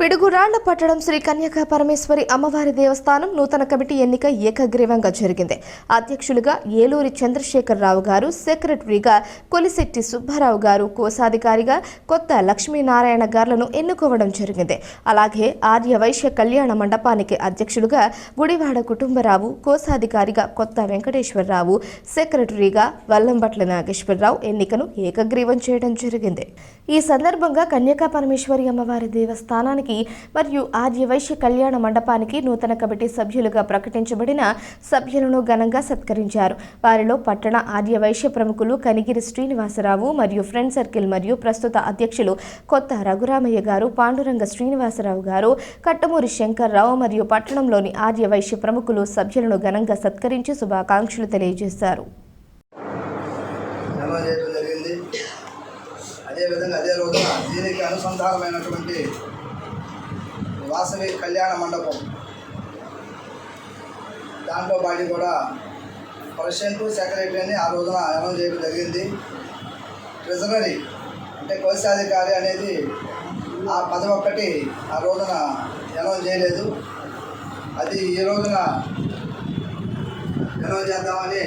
పిడుగురాళ్ళ పట్టణం శ్రీ కన్యకా పరమేశ్వరి అమ్మవారి దేవస్థానం నూతన కమిటీ ఎన్నిక ఏకగ్రీవంగా జరిగింది. అధ్యక్షులుగా ఏలూరి చంద్రశేఖరరావు గారు సెక్రటరీగా కొలిశెట్టి సుబ్బారావు గారు కోశాధికారిగా కొత్త లక్ష్మీనారాయణ గారులను ఎన్నుకోవడం జరిగింది. అలాగే ఆర్య వైశ్య కళ్యాణ మండపానికి అధ్యక్షులుగా గుడివాడ కుటుంబరావు కోశాధికారిగా కొత్త వెంకటేశ్వరరావు సెక్రటరీగా వల్లంబట్ల నాగేశ్వరరావు ఎన్నికను ఏకగ్రీవం చేయడం జరిగింది. ఈ సందర్భంగా కన్యకా పరమేశ్వరి అమ్మవారి దేవస్థానానికి మరియు ఆర్య వైశ్య కళ్యాణ మండపానికి నూతన కమిటీ సభ్యులుగా ప్రకటించబడిన సభ్యులను ఘనంగా సత్కరించారు. వారిలో పట్టణ ఆర్య వైశ్య ప్రముఖులు కనిగిరి శ్రీనివాసరావు మరియు ఫ్రెండ్ సర్కిల్ మరియు ప్రస్తుత అధ్యక్షులు కొత్త రఘురామయ్య గారు పాండురంగ శ్రీనివాసరావు గారు కట్టమూరి శంకర్రావు మరియు పట్టణంలోని ఆర్య వైశ్య ప్రముఖులు సభ్యులను ఘనంగా సత్కరించి శుభాకాంక్షలు తెలియజేశారు. అదేవిధంగా అదే రోజున దీనికి అనుసంధానమైనటువంటి వాసవి కళ్యాణ మండపం. దాంట్లో పాటి కూడా ప్రెసిడెంట్ సెక్రటరీని ఆ రోజున అనౌన్స్ చేయడం జరిగింది. ట్రెజరీ అంటే కోశాధికారి అనేది ఆ పదవి ఒక్కటి ఆ రోజున అనౌన్స్ చేయలేదు. అది ఈ రోజున అనౌన్స్ చేద్దామని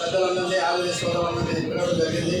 పెద్దలందరినీ ఆలోచించుకోవడం అనేది పిలవడం జరిగింది.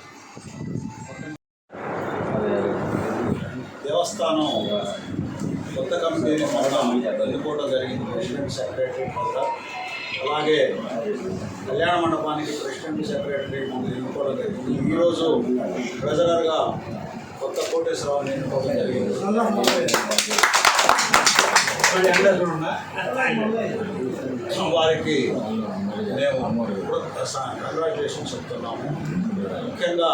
దేవస్థానం కొత్త కమిటీని మొత్తం ఎన్నుకోవడం జరిగింది ప్రెసిడెంట్ సెక్రటరీ కూడా అలాగే కళ్యాణ మండపానికి ప్రెసిడెంట్ సెక్రటరీ మనం ఎన్నుకోవడం జరిగింది. ఈరోజు ట్రెజరర్గా కొత్త కోటేశ్వరరావుని ఎన్నుకోవడం జరిగింది. వారికి మేము కంగ్రాచులేషన్ చెప్తున్నాము. ముఖ్యంగా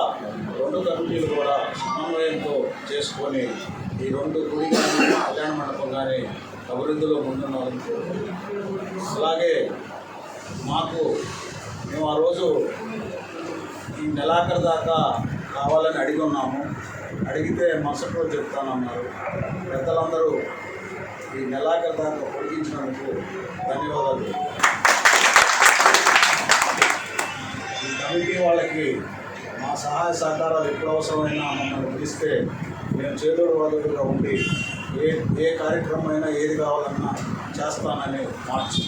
రెండు కమిటీలు కూడా సమన్వయంతో చేసుకొని ఈ రెండు గుడి కళ్యాణ మండపం కానీ అభివృద్ధిలో ముందున్నందుకు అలాగే మాకు మేము ఆ రోజు ఈ నెలాఖరు దాకా కావాలని అడిగి ఉన్నాము. అడిగితే మరుసటి రోజు చెప్తానన్నారు. పెద్దలందరూ ఈ నెలాఖరు దాకా పొడిగించినందుకు ధన్యవాదాలు. ఈ కమిటీ వాళ్ళకి మా సహాయ సహకారాలు ఎప్పుడు అవసరమైనా మమ్మల్ని పిలిస్తే మేము చేదోడు వాదోడుగా ఉండి ఏ ఏ కార్యక్రమం అయినా ఏది కావాలన్నా చేస్తానని మార్చి.